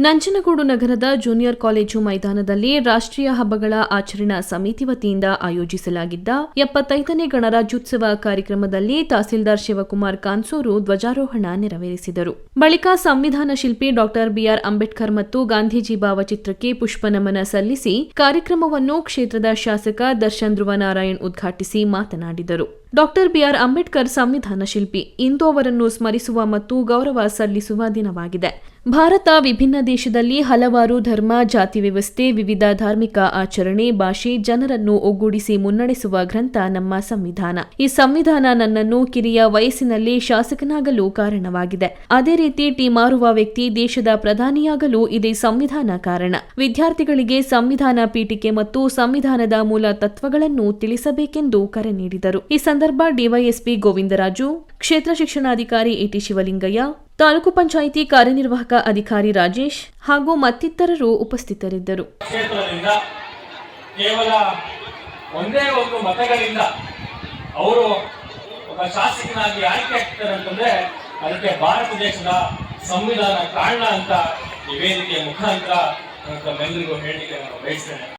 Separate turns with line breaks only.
ನಂಜನಗೂಡು ನಗರದ junior college ಮೈದಾನದಲ್ಲಿ ರಾಷ್ಟ್ರೀಯ ಹಬ್ಬಗಳ ಆಚರಣಾ ಸಮಿತಿ ವತಿಯಿಂದ ಆಯೋಜಿಸಲಾಗಿದ್ದ ಎಪ್ಪತ್ತೈದನೇ ಗಣರಾಜ್ಯೋತ್ಸವ ಕಾರ್ಯಕ್ರಮದಲ್ಲಿ ತಹಸೀಲ್ದಾರ್ ಶಿವಕುಮಾರ್ ಕಾನ್ಸೂರು ಧ್ವಜಾರೋಹಣ ನೆರವೇರಿಸಿದರು. ಬಳಿಕ ಸಂವಿಧಾನ ಶಿಲ್ಪಿ ಡಾಕ್ಟರ್ ಬಿಆರ್ ಅಂಬೇಡ್ಕರ್ ಮತ್ತು ಗಾಂಧೀಜಿ ಭಾವಚಿತ್ರಕ್ಕೆ ಪುಷ್ಪನಮನ ಸಲ್ಲಿಸಿ ಕಾರ್ಯಕ್ರಮವನ್ನು ಕ್ಷೇತ್ರದ ಶಾಸಕ ದರ್ಶನ್ ಧ್ರುವ ಉದ್ಘಾಟಿಸಿ ಮಾತನಾಡಿದರು. ಡಾಕ್ಟರ್ ಬಿಆರ್ ಅಂಬೇಡ್ಕರ್ ಸಂವಿಧಾನ ಶಿಲ್ಪಿ. ಇಂದು ಅವರನ್ನು ಸ್ಮರಿಸುವ ಮತ್ತು ಗೌರವ ಸಲ್ಲಿಸುವ ದಿನವಾಗಿದೆ. ಭಾರತ ವಿಭಿನ್ನ ದೇಶದಲ್ಲಿ ಹಲವಾರು ಧರ್ಮ, ಜಾತಿ ವ್ಯವಸ್ಥೆ, ವಿವಿಧ ಧಾರ್ಮಿಕ ಆಚರಣೆ, ಭಾಷೆ ಜನರನ್ನು ಒಗ್ಗೂಡಿಸಿ ಮುನ್ನಡೆಸುವ ಗ್ರಂಥ ನಮ್ಮ ಸಂವಿಧಾನ. ಈ ಸಂವಿಧಾನ ನನ್ನನ್ನು ಕಿರಿಯ ವಯಸ್ಸಿನಲ್ಲಿ ಶಾಸಕನಾಗಲು ಕಾರಣವಾಗಿದೆ. ಅದೇ ರೀತಿ ಟಿ ಮಾರುವ ವ್ಯಕ್ತಿ ದೇಶದ ಪ್ರಧಾನಿಯಾಗಲು ಇದೇ ಸಂವಿಧಾನ ಕಾರಣ. ವಿದ್ಯಾರ್ಥಿಗಳಿಗೆ ಸಂವಿಧಾನ ಪೀಠಿಕೆ ಮತ್ತು ಸಂವಿಧಾನದ ಮೂಲ ತತ್ವಗಳನ್ನು ತಿಳಿಸಬೇಕೆಂದು ಕರೆ ನೀಡಿದರು. ಈ ಸಂದರ್ಭ ಡಿವೈಎಸ್ಪಿ ಗೋವಿಂದರಾಜು, ಕ್ಷೇತ್ರ ಶಿಕ್ಷಣಾಧಿಕಾರಿ ಎಟಿ ಶಿವಲಿಂಗಯ್ಯ, ತಾಲೂಕು ಪಂಚಾಯಿತಿ ಕಾರ್ಯನಿರ್ವಾಹಕ ಅಧಿಕಾರಿ ರಾಜೇಶ್ ಹಾಗೂ ಮತ್ತಿತರರು ಉಪಸ್ಥಿತರಿದ್ದರು.
ಕೇವಲ ಒಂದೇ ಒಂದು ಮತಗಳಿಂದ ಅವರು ಒಬ್ಬ ಶಾಸಕನಾಗಿ ಆಯ್ಕೆ ಆಗ್ತಾರೆ ಅಂತಂದ್ರೆ ಅದಕ್ಕೆ ಭಾರತ ದೇಶದ ಸಂವಿಧಾನ ಕಾರಣ ಅಂತ ಈ ವೇದಿಕೆಯ ಮುಖಾಂತರ ತಮ್ಮೆಲ್ಲರಿಗೂ ಹೇಳಲಿಕ್ಕೆ ನಾನು ಬಯಸ್ತೇನೆ.